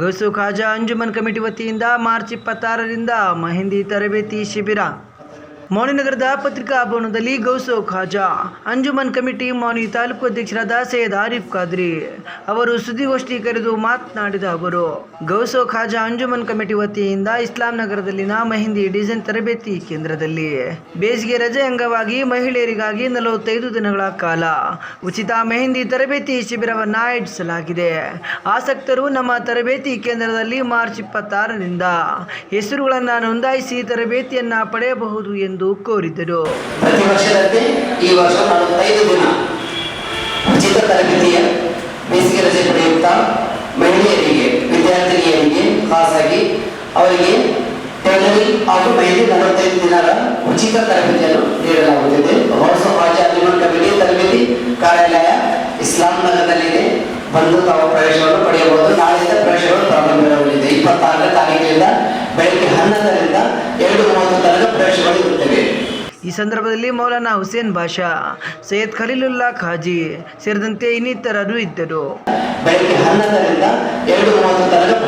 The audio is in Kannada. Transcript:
ಗೌಸು ಖಾಜಾ ಅಂಜುಮನ್ ಕಮಿಟಿ ವತಿಯಿಂದ ಮಾರ್ಚ್ ಇಪ್ಪತ್ತಾರರಿಂದ ಮೆಹಂದಿ ತರಬೇತಿ ಶಿಬಿರ. ಮೌನಿನಗರದ ಪತ್ರಿಕಾ ಭವನದಲ್ಲಿ ಗೌಸೌ ಖಾಜಾ. ಅಂಜುಮನ್ ಕಮಿಟಿ ಮೌನಿ ತಾಲೂಕು ಅಧ್ಯಕ್ಷರಾದ ಸೈಯದ್ ಆರಿಫ್ ಖಾದ್ರಿ ಅವರು ಸುದ್ದಿಗೋಷ್ಠಿ ಕರೆದು ಮಾತನಾಡಿದ ಅವರು, ಗೌಸೌ ಖಾಜಾ ಅಂಜುಮನ್ ಕಮಿಟಿ ವತಿಯಿಂದ ಇಸ್ಲಾಂ ನಗರದಲ್ಲಿನ ಮೆಹಂದಿ ಡಿಸೈನ್ ತರಬೇತಿ ಕೇಂದ್ರದಲ್ಲಿ ಬೇಸಿಗೆ ರಜೆ ಅಂಗವಾಗಿ ಮಹಿಳೆಯರಿಗಾಗಿ ನಲವತ್ತೈದು ದಿನಗಳ ಕಾಲ ಉಚಿತ ಮೆಹಂದಿ ತರಬೇತಿ ಶಿಬಿರವನ್ನು ಆಯೋಜಿಸಲಾಗಿದೆ. ಆಸಕ್ತರು ನಮ್ಮ ತರಬೇತಿ ಕೇಂದ್ರದಲ್ಲಿ ಮಾರ್ಚ್ ಇಪ್ಪತ್ತಾರರಿಂದ ಹೆಸರುಗಳನ್ನು ನೋಂದಾಯಿಸಿ ತರಬೇತಿಯನ್ನು ಪಡೆಯಬಹುದು ಎಂದು ಕೋರಿದರು. ಪ್ರತಿ ವರ್ಷದಂತೆ ಈ ವರ್ಷ ನಲವತ್ತೈದು ದಿನ ಉಚಿತ ತರಬೇತಿಯ ಬೇಸಿಗೆ ರಜೆ ಪಡೆಯುತ್ತಾ ಮಹಿಳೆಯರಿಗೆ, ವಿದ್ಯಾರ್ಥಿನಿಯರಿಗೆ, ಖಾಸಗಿ ಅವರಿಗೆ ಟೈಲರಿಂಗ್ ಹಾಗೂ ಮಹಿಳೆ ನಲವತ್ತೈದು ದಿನಗಳ ಉಚಿತ ತರಬೇತಿಯನ್ನು ನೀಡಲಾಗುತ್ತಿದೆ. ಹೊಸ ಅಲಿಮನ್ ಕಮಿಟಿ ತರಬೇತಿ ಕಾರ್ಯಾಲಯ ಇಸ್ಲಾಂ ನಗರದಲ್ಲಿದೆ. ಬಂದು ತಾವು ಪ್ರವೇಶವನ್ನು ಪಡೆಯಬಹುದು. ನಾಳೆಯಿಂದ ಪ್ರವೇಶಗಳು ಪ್ರಾರಂಭವಾಗಲಿದೆ ಇಪ್ಪತ್ತಾರನೇ ತಾರೀಕಿನಿಂದ ಬೆಳಗ್ಗೆ ಹನ್ನೊಂದರಿಂದ ಎರಡು ಮೂವತ್ತು ತನಕ ಪ್ರವೇಶಗಳು ಇರುತ್ತವೆ ಈ ಸಂದರ್ಭದಲ್ಲಿ ಮೌಲಾನಾ ಹುಸೇನ್ ಭಾಷಾ ಸೈಯದ್ ಖಲೀಲುಲ್ಲಾ ಖಾಜಿ ಸೇರಿದಂತೆ ಇನ್ನಿತರರು ಇದ್ದರು. ಬೆಳಗ್ಗೆ ಹನ್ನೊಂದರಿಂದ ಎರಡು ಮೂವತ್ತು ತನಕ